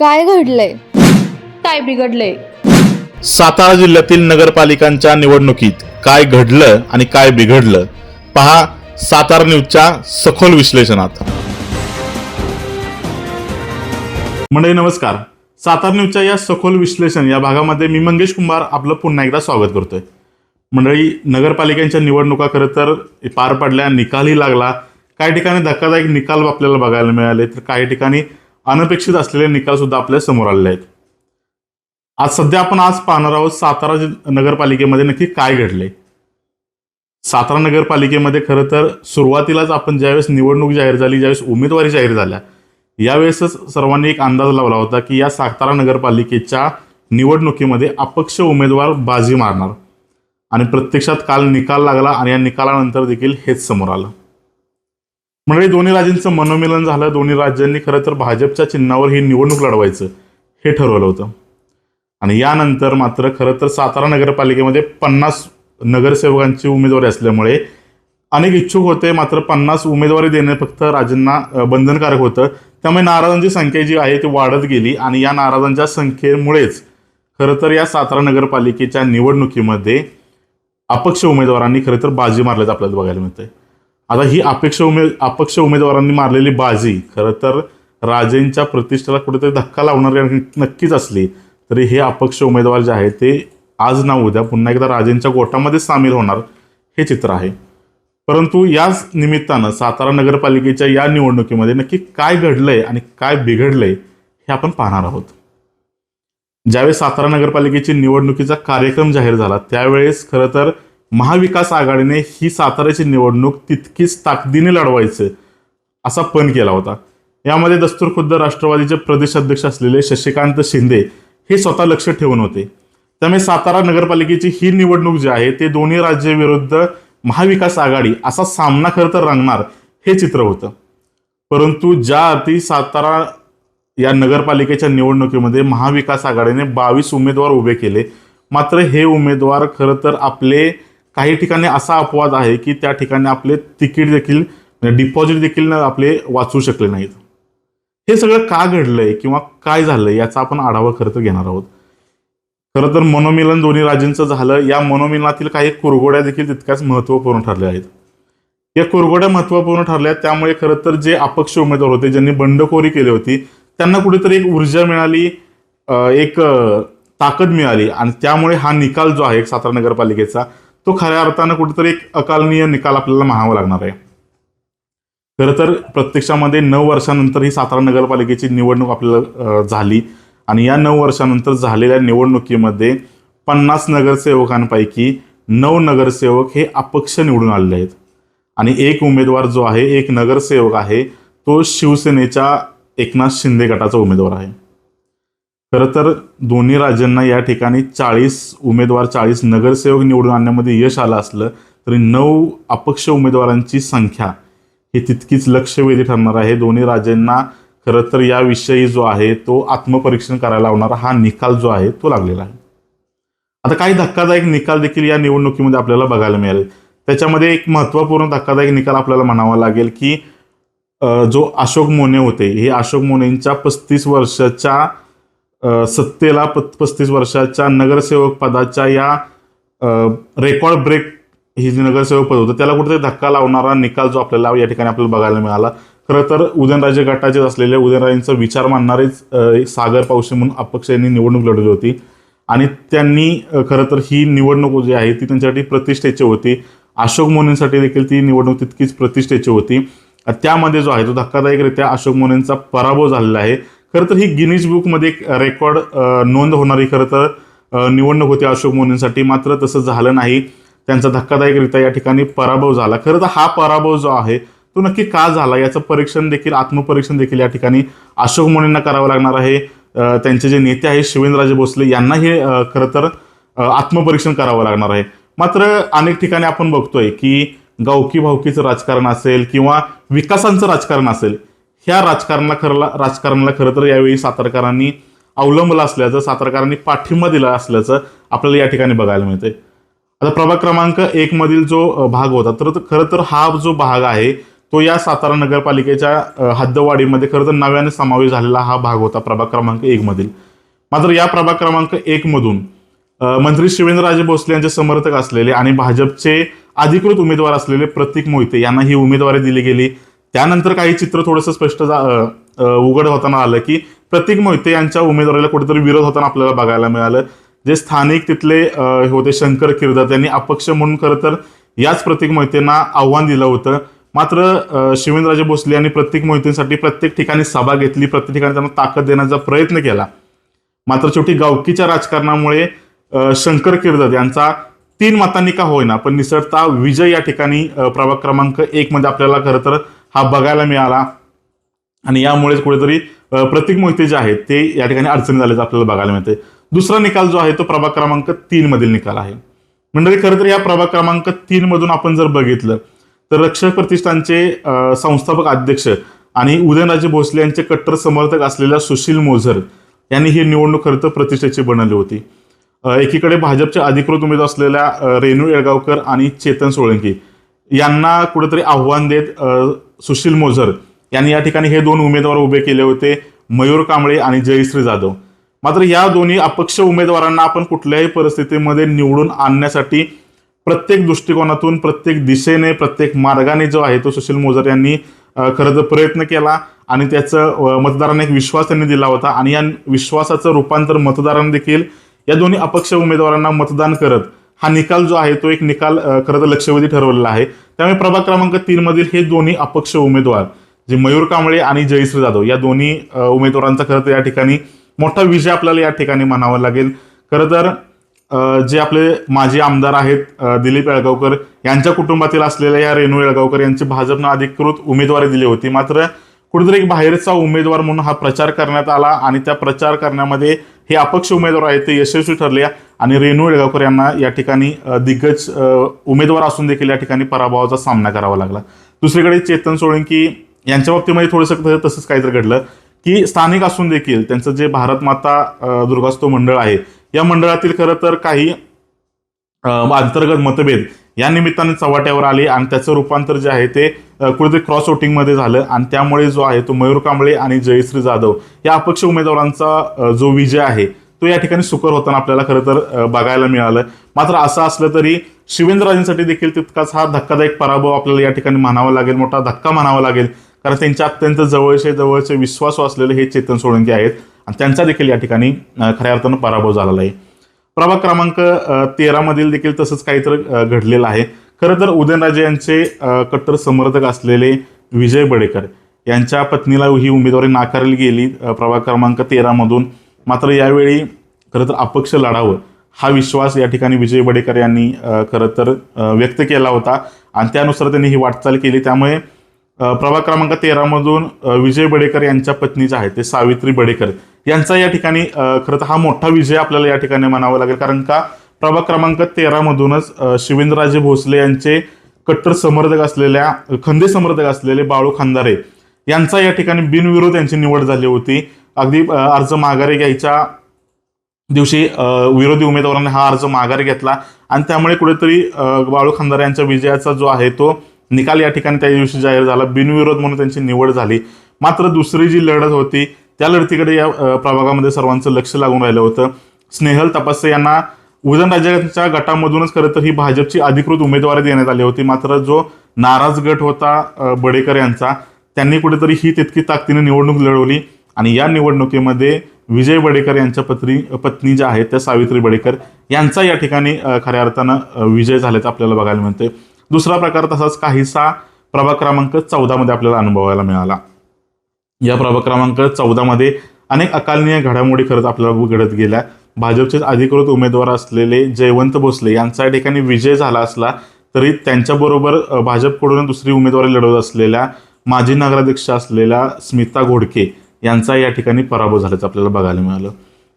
काय घडलंय? काय बिघडलंय? सातारा जिल्ह्यातील नगरपालिकांच्या निवडणुकीत काय घडलं आणि काय बिघडलं? पहा सातारा न्यूजच्या सखोल विश्लेषणात. मंडळी नमस्कार. सातारा न्यूजच्या या सखोल विश्लेषण या भागामध्ये मी मंगेश कुंभार आपलं पुन्हा एकदा स्वागत करतोय. मंडळी नगरपालिकांच्या निवडणुका खरं तर पार पडल्या निकालही लागला. काही ठिकाणी धक्कादायक निकाल आपल्याला बघायला मिळाले तर काही ठिकाणी अनपेक्षित असलेले निकाल सुद्धा आपल्यासमोर आलेले आहेत. आज सध्या आपण आज पाहणार आहोत सातारा नगरपालिकेमध्ये नक्की काय घडले सातारा नगरपालिकेमध्ये खरं तर सुरुवातीलाच आपण ज्यावेळेस निवडणूक जाहीर झाली ज्यावेळेस उमेदवारी जाहीर झाल्या यावेळेसच सर्वांनी एक अंदाज लावला होता की या सातारा नगरपालिकेच्या निवडणुकीमध्ये अपक्ष उमेदवार बाजी मारणार. आणि प्रत्यक्षात काल निकाल लागला आणि या निकालानंतर देखील हेच समोर आलं. म्हणजे दोन्ही राज्यांचं मनोमिलन झालं दोन्ही राज्यांनी खरं तर भाजपच्या चिन्हावर ही निवडणूक लढवायचं हे ठरवलं होतं. आणि यानंतर मात्र खरं तर सातारा नगरपालिकेमध्ये पन्नास नगरसेवकांची उमेदवारी असल्यामुळे अनेक इच्छुक होते मात्र पन्नास उमेदवारी देणे फक्त राजांना बंधनकारक होतं. त्यामुळे नाराजांची संख्या जी आहे ती वाढत गेली आणि या नाराजांच्या संख्येमुळेच खरं तर या सातारा नगरपालिकेच्या निवडणुकीमध्ये अपक्ष उमेदवारांनी खरं तर बाजी मारल्याचं आपल्याला बघायला मिळतंय. आता ही अपेक्ष उमेद अपक्ष उमेदवारांनी मारलेली बाजी खरं तर राजेंच्या प्रतिष्ठेला कुठेतरी धक्का लावणारी नक्कीच असली तरी हे अपक्ष उमेदवार जे आहेत ते आज ना उद्या पुन्हा एकदा राजेंच्या गोटामध्ये सामील होणार हे चित्र आहे. परंतु याच निमित्तानं सातारा नगरपालिकेच्या या निवडणुकीमध्ये नक्की काय घडलंय आणि काय बिघडलंय हे आपण पाहणार आहोत. ज्यावेळेस सातारा नगरपालिकेची निवडणुकीचा कार्यक्रम जाहीर झाला त्यावेळेस खरं तर महाविकास आघाडीने ही साताऱ्याची निवडणूक तितकीच ताकदीने लढवायचं असा पण केला होता. यामध्ये दस्तूर खुद्द राष्ट्रवादीचे प्रदेश अध्यक्ष असलेले शशिकांत शिंदे हे स्वतः लक्ष ठेवून होते. त्यामुळे सातारा नगरपालिकेची ही निवडणूक जी आहे ते दोन्ही राज्याविरुद्ध महाविकास आघाडी असा सामना खरं तर रंगणार हे चित्र होतं. परंतु ज्या अर्थी सातारा या नगरपालिकेच्या निवडणुकीमध्ये महाविकास आघाडीने बावीस उमेदवार उभे केले मात्र हे उमेदवार खरं तर आपले काही ठिकाणी असा अपवाद आहे की त्या ठिकाणी आपले तिकीट देखील म्हणजे डिपॉझिट देखील आपले वाचू शकले नाहीत. हे सगळं का घडलंय किंवा काय झालंय याचा आपण आढावा खरं तर घेणार आहोत. खरं तर मनोमिलन दोन्ही राजेंचं झालं. या मनोमिलनातील काही कुरगोड्या देखील तितक्याच महत्त्वपूर्ण ठरल्या आहेत. या कुरगोड्या महत्त्वपूर्ण ठरल्या त्यामुळे खरं तर जे अपक्ष उमेदवार होते ज्यांनी बंडखोरी केली होती त्यांना कुठेतरी एक ऊर्जा मिळाली एक ताकद मिळाली आणि त्यामुळे हा निकाल जो आहे सातारा नगरपालिकेचा तो खऱ्या अर्थानं कुठेतरी एक अकालनीय निकाल आपल्याला म्हणावा लागणार आहे. खरं तर प्रत्यक्षामध्ये नऊ वर्षानंतर ही सातारा नगरपालिकेची निवडणूक आपल्याला झाली. आणि या नऊ वर्षानंतर झालेल्या निवडणुकीमध्ये पन्नास नगरसेवकांपैकी नऊ नगरसेवक हे अपक्ष निवडून आलेले आहेत. आणि एक उमेदवार जो आहे एक नगरसेवक आहे तो शिवसेनेच्या एकनाथ शिंदे गटाचा उमेदवार आहे. खरं तर दोन्ही राज्यांना या ठिकाणी चाळीस उमेदवार चाळीस नगरसेवक निवडून आणण्यामध्ये यश आलं असलं तरी नऊ अपक्ष उमेदवारांची संख्या ही तितकीच लक्षवेधी ठरणार आहे. दोन्ही राज्यांना खरं तर याविषयी जो आहे तो आत्मपरीक्षण करायला लावणारा हा निकाल जो आहे तो लागलेला आहे. आता काही धक्कादायक निकाल देखील या निवडणुकीमध्ये आपल्याला बघायला मिळाले. त्याच्यामध्ये एक महत्त्वपूर्ण धक्कादायक निकाल आपल्याला म्हणावा लागेल की जो अशोक मोने होते हे अशोक मोनेंच्या पस्तीस वर्षाच्या सत्तेला प- पस्तीस वर्षाच्या नगरसेवक पदाच्या या रेकॉर्ड ब्रेक ही जी नगरसेवक पद होतं त्याला कुठेतरी धक्का लावणारा निकाल जो आपल्याला या ठिकाणी आपल्याला बघायला मिळाला. खरं तर उदयनराजे गटाचेच असलेले उदयनराजेंचा विचार मानणारेच सागर पावसे म्हणून अपक्ष यांनी निवडणूक लढवली होती. आणि त्यांनी खरं तर ही निवडणूक जी आहे ती त्यांच्यासाठी प्रतिष्ठेची होती. अशोक मोनेंसाठी देखील ती निवडणूक तितकीच प्रतिष्ठेची होती. त्यामध्ये जो आहे तो धक्कादायकरित्या अशोक मोनेंचा पराभव झालेला आहे. खरं तर ही गिनीज बुकमध्ये एक रेकॉर्ड नोंद होणारी खरं तर निवडणूक होती अशोक मोनेंसाठी. मात्र तसं झालं नाही. त्यांचा धक्कादायकरित्या या ठिकाणी पराभव झाला. खरं तर हा पराभव जो आहे तो नक्की का झाला? याचं परीक्षण देखील आत्मपरीक्षण देखील या ठिकाणी अशोक मोनेंना करावं लागणार आहे. त्यांचे जे नेते आहेत शिवेंद्रराजे भोसले यांना हे खरं तर आत्मपरीक्षण करावं लागणार आहे. मात्र अनेक ठिकाणी आपण बघतोय की गावकी भावकीचं राजकारण असेल किंवा विकासांचं राजकारण असेल ह्या राजकारणाला खरला राजकारणाला खरं तर यावेळी सातारकरांनी अवलंबलं असल्याचं सातारकरांनी पाठिंबा दिला असल्याचं आपल्याला या ठिकाणी बघायला मिळतंय. आता प्रभाग क्रमांक एक मधील जो भाग होता तर खरं तर हा जो भाग आहे तो या सातारा नगरपालिकेच्या हद्दवाडीमध्ये हद्दवाढीमध्ये खरं तर नव्याने समावेश झालेला हा भाग होता प्रभाग क्रमांक एक मधील. मात्र या प्रभाग क्रमांक एक मधून मंत्री शिवेंद्रराजे भोसले यांचे समर्थक असलेले आणि भाजपचे अधिकृत उमेदवार असलेले प्रतीक मोहिते यांना ही उमेदवारी दिली गेली. त्यानंतर काही चित्र थोडंसं स्पष्ट जा- उघड होताना आलं की प्रतीक मोहिते यांच्या उमेदवारीला कुठेतरी विरोध होताना आपल्याला बघायला मिळालं. जे स्थानिक तिथले होते शंकर किर्दत यांनी अपक्ष म्हणून खरं तर याच प्रतीक मोहितेंना आव्हान दिलं होतं. मात्र शिवेंद्रराजे भोसले यांनी प्रत्येक मोहितेसाठी प्रत्येक ठिकाणी सभा घेतली प्रत्येक ठिकाणी त्यांना ताकद देण्याचा प्रयत्न केला. मात्र शेवटी गावकीच्या राजकारणामुळे शंकर किर्दत यांचा तीन मतांनी का होईना पण निसटता विजय या ठिकाणी प्रभाग क्रमांक एक मध्ये आपल्याला खरं तर हा बघायला मिळाला. आणि यामुळेच कुठेतरी प्रतीक मोहिते जे आहेत ते या ठिकाणी अडचणी झाल्याचं आपल्याला बघायला मिळते दुसरा निकाल जो आहे तो प्रभाग क्रमांक तीन मधील निकाल आहे. म्हणजे खरं तर या प्रभाग क्रमांक तीन मधून आपण जर बघितलं तर रक्षक प्रतिष्ठानचे संस्थापक अध्यक्ष आणि उदयनराजे भोसले यांचे कट्टर समर्थक असलेल्या सुशील मोझर यांनी ही निवडणूक खरं तर प्रतिष्ठेची बनवली होती. एकीकडे भाजपचे अधिकृत उमेदवार असलेल्या रेणू येळगावकर आणि चेतन सोळंकी यांना कुठेतरी आव्हान देत सुशील मोझर यांनी या ठिकाणी हे दोन उमेदवार उभे केले होते मयूर कांबळे आणि जयश्री जाधव. मात्र या दोन्ही अपक्ष उमेदवारांना आपण कुठल्याही परिस्थितीमध्ये निवडून आणण्यासाठी प्रत्येक दृष्टिकोनातून प्रत्येक दिशेने प्रत्येक मार्गाने जो आहे तो सुशील मोजर यांनी खरं तर प्रयत्न केला आणि त्याचं मतदारांना एक विश्वास त्यांनी दिला होता आणि या विश्वासाचं रूपांतर मतदारांनी देखील या दोन्ही अपक्ष उमेदवारांना मतदान करत हा निकाल जो आहे तो एक निकाल खरं तर लक्षवेधी ठरवलेला आहे. त्यामुळे प्रभाग क्रमांक तीन मधील हे दोन्ही अपक्ष उमेदवार जे मयूर कांबळे आणि जयश्री जाधव या दोन्ही उमेदवारांचा खरं तर या ठिकाणी मोठा विजय आपल्याला या ठिकाणी म्हणावा लागेल. खरं तर जे आपले माजी आमदार आहेत दिलीप येळगावकर यांच्या कुटुंबातील असलेल्या या रेणू येळगावकर यांची भाजपनं अधिकृत उमेदवारी दिली होती. मात्र कुठेतरी एक बाहेरचा उमेदवार म्हणून हा प्रचार करण्यात आला आणि त्या प्रचार करण्यामध्ये हे अपक्ष उमेदवार आहेत ते यशस्वी ठरले. आणि रेणू येळगावकर यांना या ठिकाणी दिग्गज उमेदवार असून देखील या ठिकाणी पराभवाचा सामना करावा लागला. दुसरीकडे चेतन सोळंकी यांच्या बाबतीमध्ये थोडंसं तसंच काहीतरी घडलं की स्थानिक असून देखील त्यांचं जे भारत माता दुर्गास्तो मंडळ आहे या मंडळातील खरं तर काही अंतर्गत मतभेद या निमित्ताने चव्हाट्यावर आले आणि त्याचं रूपांतर जे आहे ते कुठेतरी क्रॉस वोटिंगमध्ये झालं आणि त्यामुळे जो आहे तो मयूर कांबळे आणि जयश्री जाधव या अपक्ष उमेदवारांचा जो विजय आहे तो या ठिकाणी सुकर होताना आपल्याला खरं तर बघायला मिळालं. मात्र असं असलं तरी शिवेंद्रराजेंसाठी देखील तितकाच हा धक्कादायक पराभव आपल्याला या ठिकाणी म्हणावा लागेल मोठा धक्का म्हणावा लागेल. कारण त्यांच्या अत्यंत जवळचे जवळचे विश्वासू असलेले हे चेतन सोळंकी आहेत आणि त्यांचा देखील या ठिकाणी खऱ्या अर्थानं पराभव झालेला आहे. प्रभाग क्रमांक तेरा मधील देखील तसंच काहीतरी घडलेलं आहे. खरं तर उदयनराजे यांचे कट्टर समर्थक असलेले विजय बडेकर यांच्या पत्नीला ही उमेदवारी नाकारली गेली प्रभाग क्रमांक तेरामधून मात्र यावेळी खरं तर अपक्ष लढावं हा विश्वास या ठिकाणी विजय बडेकर यांनी खरं तर व्यक्त केला होता. आणि त्यानुसार त्यांनी ही वाटचाल केली. त्यामुळे प्रभाग क्रमांक तेरामधून विजय बडेकर यांच्या पत्नी ज्या आहेत ते सावित्री बडेकर यांचा या ठिकाणी खरं तर हा मोठा विजय आपल्याला या ठिकाणी म्हणावा लागेल. कारण का? प्रभाग क्रमांक तेरामधूनच शिवेंद्रराजे भोसले यांचे कट्टर समर्थक असलेल्या खंदे समर्थक असलेले बाळू खांदारे यांचा या ठिकाणी बिनविरोध यांची निवड झाली होती. अगदी अर्ज माघारी घ्यायच्या दिवशी विरोधी उमेदवारांनी हा अर्ज माघारी घेतला. आणि त्यामुळे कुठेतरी बाळू खंदारे यांच्या विजयाचा जो आहे तो निकाल या ठिकाणी त्या दिवशी जाहीर झाला. बिनविरोध म्हणून त्यांची निवड झाली. मात्र दुसरी जी लढत होती त्या लढतीकडे या प्रभागामध्ये सर्वांचं लक्ष लागून राहिलं होतं. स्नेहल तपासे यांना उदयनराजेंच्या गटामधूनच खरं तर ही भाजपची अधिकृत उमेदवारी देण्यात आली होती. मात्र जो नाराज गट होता बडेकर यांचा त्यांनी कुठेतरी ही तितकी ताकदीने निवडणूक लढवली. आणि या निवडणुकीमध्ये विजय बडेकर यांच्या पत्नी पत्नी ज्या आहेत त्या सावित्री बडेकर यांचा या ठिकाणी खऱ्या अर्थानं विजय झाल्याचं आपल्याला बघायला मिळते दुसरा प्रकार तसाच काहीसा प्रभाग क्रमांक चौदामध्ये आपल्याला अनुभवायला मिळाला. या प्रभाग क्रमांक चौदामध्ये अनेक अकालनीय घडामोडी खरंच आपल्याला घडत गेल्या. भाजपचे अधिकृत उमेदवार असलेले जयवंत भोसले यांचा या ठिकाणी विजय झाला असला तरी त्यांच्याबरोबर भाजपकडून दुसरी उमेदवारी लढवत असलेल्या माजी नगराध्यक्ष असलेल्या स्मिता घोडके यांचा या ठिकाणी पराभव झाल्याचं आपल्याला बघायला मिळालं.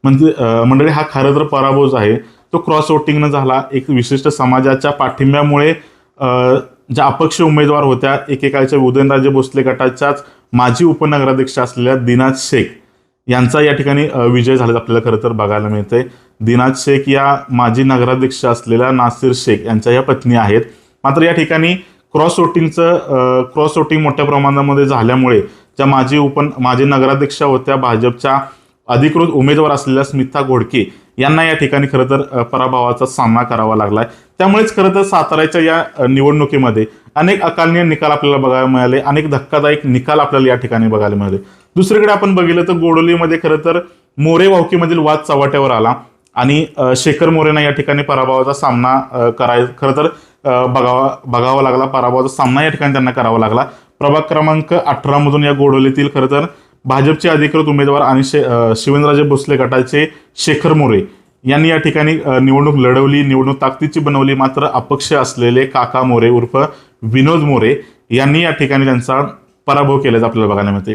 म्हणजे मंडळी हा खरं तर पराभव जो आहे तो क्रॉस वोटिंगनं झाला एक विशिष्ट समाजाच्या पाठिंब्यामुळे ज्या अपक्ष उमेदवार होत्या एकेकाळच्या उदयनराजे भोसले गटाच्याच माजी उपनगराध्यक्ष असलेल्या दिनाज शेख यांचा या ठिकाणी विजय झाल्याचं आपल्याला खरं तर बघायला मिळतंय. दिनाज शेख या माजी नगराध्यक्ष असलेल्या नासिर शेख यांच्या या पत्नी आहेत. मात्र या ठिकाणी क्रॉस वोटिंगचं क्रॉस वोटिंग मोठ्या प्रमाणामध्ये झाल्यामुळे ज्या माजी उप माजी नगराध्यक्षा होत्या भाजपच्या अधिकृत उमेदवार असलेल्या स्मिता घोडके यांना या ठिकाणी खरं तर पराभवाचा सामना करावा लागलाय. त्यामुळेच खरं तर साताऱ्याच्या या निवडणुकीमध्ये अनेक अकालनीय निकाल आपल्याला बघायला मिळाले. अनेक धक्कादायक निकाल आपल्याला या ठिकाणी बघायला मिळाले. दुसरीकडे आपण बघितलं तर गोडोलीमध्ये खरं तर मोरे वावकीमधील वाद चव्हाट्यावर आला आणि शेखर मोरेंना या ठिकाणी पराभवाचा सामना कराय खरं तर बघावा बघावा लागला. पराभवाचा सामना या ठिकाणी त्यांना करावा लागला. प्रभाग क्रमांक अठरामधून या गोडवलीतील खरं तर भाजपचे अधिकृत उमेदवार आणि शे शिवेंद्रराजे भोसले गटाचे शेखर मोरे यांनी या ठिकाणी निवडणूक लढवली. निवडणूक ताकदीची बनवली. मात्र अपक्ष असलेले काका मोरे उर्फ विनोद मोरे यांनी या ठिकाणी त्यांचा पराभव केल्याचं आपल्याला बघायला मिळते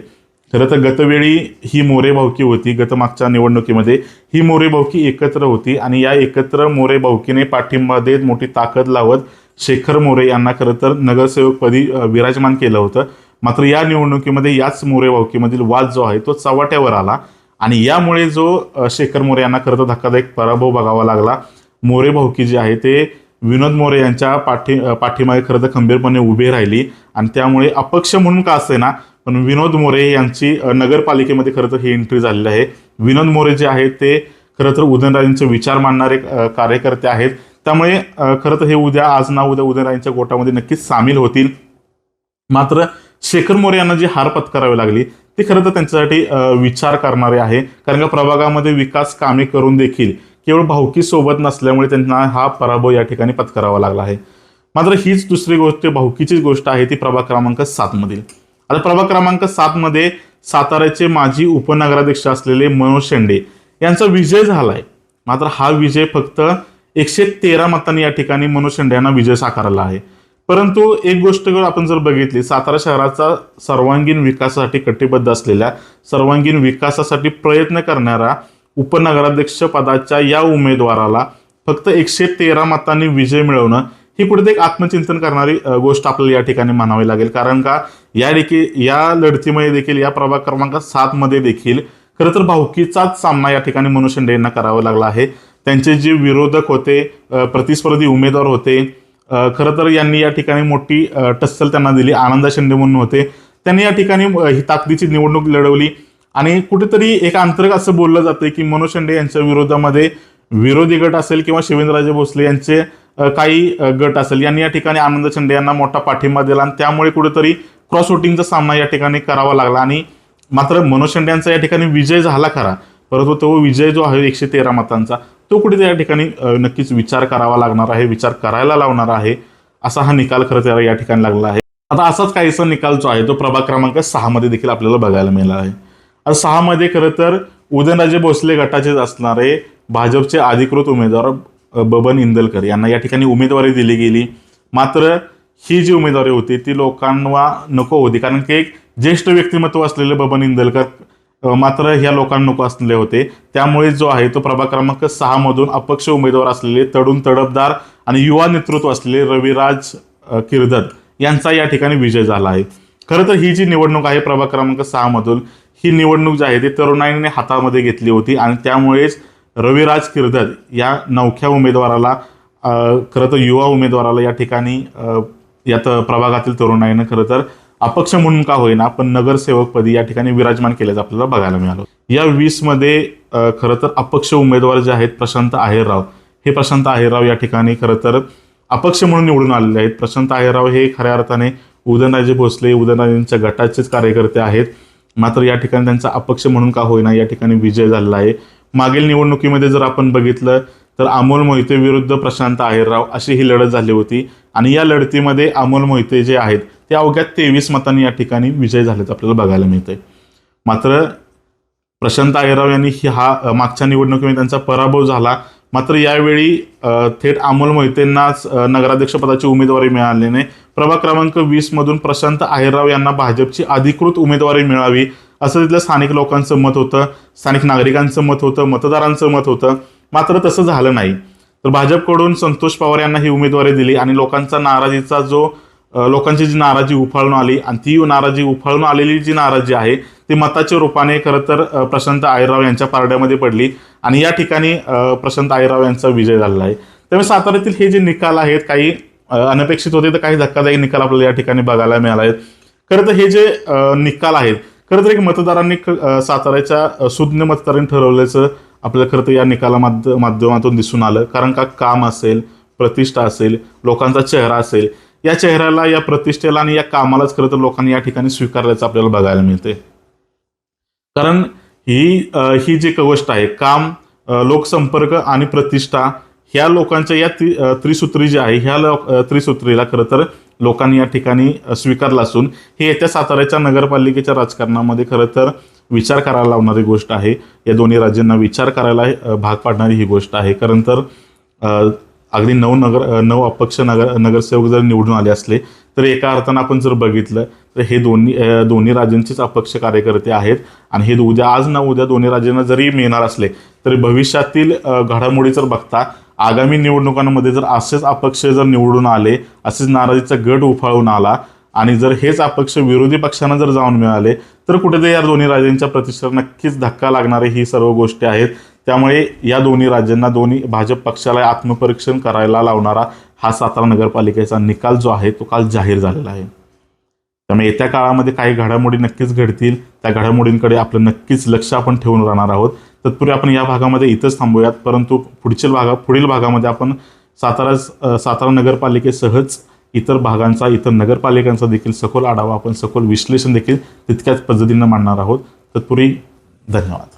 खरं तर गतवेळी ही मोरे भावकी होती. गत मागच्या निवडणुकीमध्ये ही मोरे भावकी एकत्र होती आणि या एकत्र मोरे भावकीने पाठिंबा देत मोठी ताकद लावत शेखर मोरे यांना खरं तर नगरसेवकपदी विराजमान केलं होतं. मात्र या निवडणुकीमध्ये याच मोरे भावकीमधील वाद जो आहे तो चव्हाट्यावर आला. आणि यामुळे जो शेखर मोरे यांना खरं तर धक्कादायक पराभव बघावा लागला. मोरे भावकी जे आहे ते विनोद मोरे यांच्या पाठी पाठीमागे खरं तर खंबीरपणे उभे राहिली. आणि त्यामुळे अपक्ष म्हणून का असते ना पण विनोद मोरे यांची नगरपालिकेमध्ये खरं तर ही एंट्री झालेली आहे. विनोद मोरे जे आहेत ते खरं तर उदयनराजेंचे विचार मांडणारे कार्यकर्ते आहेत. त्यामुळे खरं तर हे उद्या आज ना उद्या उदयनराजेंच्या गोटामध्ये नक्कीच सामील होतील. मात्र शेखर मोरे यांना जी हार पत्करावी लागली ती खरं तर त्यांच्यासाठी विचार करणारे आहे. कारण का प्रभागामध्ये विकास कामे करून देखील केवळ भावकी सोबत नसल्यामुळे त्यांना हा पराभव या ठिकाणी पत्करावा लागला आहे. मात्र हीच दुसरी गोष्ट भावकीचीच गोष्ट आहे ती प्रभाग क्रमांक सातमधील आता प्रभाग क्रमांक सातमध्ये साताऱ्याचे माजी उपनगराध्यक्ष असलेले मनोज शेंडे यांचा विजय झालाय. मात्र हा विजय फक्त एकशे तेरा मतांनी या ठिकाणी मनोज शिंदे यांना विजय साकारला आहे. परंतु एक गोष्ट जर आपण जर बघितली सातारा शहराचा सर्वांगीण विकासासाठी कटिबद्ध असलेल्या सर्वांगीण विकासासाठी प्रयत्न करणाऱ्या उपनगराध्यक्ष पदाच्या या उमेदवाराला फक्त एकशे तेरा मतांनी विजय मिळवणं ही कुठेतरी एक आत्मचिंतन करणारी गोष्ट आपल्याला या ठिकाणी मानावी लागेल. कारण का या देखील या लढतीमध्ये देखील या प्रभाग क्रमांक सातमध्ये देखील खरं तर भावकीचाच सामना या ठिकाणी मनोज यांना करावा लागला आहे. त्यांचे जे विरोधक होते प्रतिस्पर्धी उमेदवार होते खरं तर यांनी या ठिकाणी मोठी टस्सल त्यांना दिली. आनंदा शिंदे म्हणून होते. त्यांनी या ठिकाणी ही ताकदीची निवडणूक लढवली. आणि कुठेतरी एक अंतर्गत असं बोललं जातं की मनोज शिंदे यांच्या विरोधामध्ये विरोधी गट असेल किंवा शिवेंद्रराजे भोसले यांचे काही गट असेल. यांनी या ठिकाणी आनंद शिंदे यांना मोठा पाठिंबा दिला आणि त्यामुळे कुठेतरी क्रॉस वोटिंगचा सामना या ठिकाणी करावा लागला. आणि मात्र मनोज शिंदे यांचा या ठिकाणी विजय झाला खरा. परंतु तो विजय जो आहे एकशे तेरा मतांचा तो कुठे या ठिकाणी नक्कीच विचार करावा लागणार आहे विचार करायला लावणार आहे असा हा निकाल खरं त्याला या ठिकाणी लागला आहे. आता असाच काहीसा निकाल जो आहे तो प्रभाग क्रमांक सहामध्ये देखील आपल्याला बघायला मिळाला आहे. आता सहामध्ये खरं तर उदयनराजे भोसले गटाचेच असणारे भाजपचे अधिकृत उमेदवार बबन इंदलकर यांना या ठिकाणी उमेदवारी दिली गेली. मात्र ही जी उमेदवारी होती ती लोकांना नको होती. कारण की एक ज्येष्ठ व्यक्तिमत्व असलेले बबन इंदलकर मात्र ह्या लोकांना नको असलेले होते. त्यामुळे जो आहे तो प्रभाग क्रमांक सहा मधून अपक्ष उमेदवार असलेले तडून तडपदार आणि युवा नेतृत्व असलेले रविराज किरदत किर्दत यांचा या ठिकाणी विजय झाला आहे. खरं तर ही जी निवडणूक आहे प्रभाग क्रमांक सहा मधून ही निवडणूक जी आहे ती तरुणाईने हातामध्ये घेतली होती आणि त्यामुळेच रविराज किर्दत या नवख्या उमेदवाराला खरं तर युवा उमेदवाराला या ठिकाणी यात प्रभागातील तरुणाईनं खरं तर अपक्ष म्हणून का होईना पण नगरसेवकपदी या ठिकाणी विराजमान केल्याचं आपल्याला बघायला मिळालं. या वीसमध्ये खरं तर अपक्ष उमेदवार जे आहेत प्रशांत आहेरराव. हे प्रशांत आहेरराव या ठिकाणी खरं तर अपक्ष म्हणून निवडून आलेले आहेत. प्रशांत आहेरराव हे खऱ्या अर्थाने उदयनराजे भोसले उदयनराजेंच्या गटाचेच कार्यकर्ते आहेत. मात्र या ठिकाणी त्यांचा अपक्ष म्हणून का होईना या ठिकाणी विजय झालेला आहे. मागील निवडणुकीमध्ये जर आपण बघितलं तर अमोल मोहिते विरुद्ध प्रशांत आहेरराव अशी ही लढत झाली होती. आणि या लढतीमध्ये अमोल मोहिते जे आहेत ते अवघ्या तेवीस मतांनी या ठिकाणी विजय झालेत आपल्याला बघायला मिळतंय. मात्र प्रशांत आयराव यांनी हा मागच्या निवडणुकीमध्ये त्यांचा पराभव झाला. मात्र यावेळी थेट अमोल मोहितेंनाच नगराध्यक्षपदाची उमेदवारी मिळाल्याने प्रभाग क्रमांक वीसमधून प्रशांत आहेरराव यांना भाजपची अधिकृत उमेदवारी मिळावी असं तिथल्या स्थानिक लोकांचं मत होतं. स्थानिक नागरिकांचं मत होतं मतदारांचं मत होतं. मात्र तसं झालं नाही. तर भाजपकडून संतोष पवार यांना ही उमेदवारी दिली आणि लोकांचा नाराजीचा जो लोकांची जी नाराजी उफाळून आली आणि ती नाराजी उफाळून आलेली जी नाराजी आहे ती मताच्या रूपाने खरं तर प्रशांत आयराव यांच्या पारड्यामध्ये पडली आणि या ठिकाणी प्रशांत आयराव यांचा विजय झालेला आहे. त्यामुळे साताऱ्यातील हे जे निकाल आहेत काही अनपेक्षित होते तर काही धक्कादायी निकाल आपल्याला या ठिकाणी बघायला मिळाला आहेत खरं तर हे जे निकाल आहेत खरं तर एक मतदारांनी क- साताऱ्याच्या सुज्ञ मतदारांनी ठरवल्याचं आपल्याला खरं तर या निकाला माध्यमातून दिसून आलं. कारण का काम असेल प्रतिष्ठा असेल लोकांचा चेहरा असेल या चेहऱ्याला या प्रतिष्ठेला आणि या कामालाच खरं तर लोकांनी या ठिकाणी स्वीकारल्याचं आपल्याला बघायला मिळते कारण ही ही जी गोष्ट आहे काम लोकसंपर्क आणि प्रतिष्ठा ह्या लोकांच्या या त्रि त्रिसूत्री जी आहे ह्या लोक त्रिसूत्रीला खरं तर लोकांनी या ठिकाणी स्वीकारला स्वीकारलं असून हे येत्या साताऱ्याच्या नगरपालिकेच्या राजकारणामध्ये खरं तर विचार करायला लावणारी गोष्ट आहे. या दोन्ही राज्यांना विचार करायला भाग पाडणारी ही गोष्ट आहे. कारण तर अगदी नऊ नगर नऊ अपक्ष नगर नगरसेवक जर निवडून आले असले तर एका अर्थानं आपण जर बघितलं तर हे दोन्ही दोन्ही राज्यांचेच अपक्ष कार्यकर्ते आहेत. आणि हे उद्या आज ना उद्या दोन्ही राज्यांना जरी मिळणार असले तरी भविष्यातील घडामोडी जर बघता आगामी निवडणुकांमध्ये जर असेच अपक्ष जर निवडून आले असेच नाराजीचा गट उफाळून आला आणि जर हेच अपक्ष विरोधी पक्षांना जर जाऊन मिळाले तर कुठेतरी या दोन्ही राज्यांच्या प्रतिष्ठेला नक्कीच धक्का लागणारे ही सर्व गोष्टी आहेत. त्यामुळे या दोन्ही राज्यांना दोन्ही भाजप पक्षाला आत्मपरीक्षण करायला लावणारा हा सातारा नगरपालिकेचा निकाल जो आहे तो काल जाहीर झालेला आहे. त्यामुळे येत्या काळामध्ये काही घडामोडी नक्कीच घडतील. त्या घडामोडींकडे आपलं नक्कीच लक्ष आपण ठेवून राहणार आहोत. तत्पूर्वी आपण या भागामध्ये इथंच थांबूयात. परंतु पुढच्या भागा पुढील भागामध्ये आपण सातारा सातारा नगरपालिकेसहच इतर भागांचा इतर नगरपालिकांचा देखील सखोल आढावा आपण सखोल विश्लेषण देखील तितक्याच पद्धतीनं मांडणार आहोत. तत्पूर्वी धन्यवाद.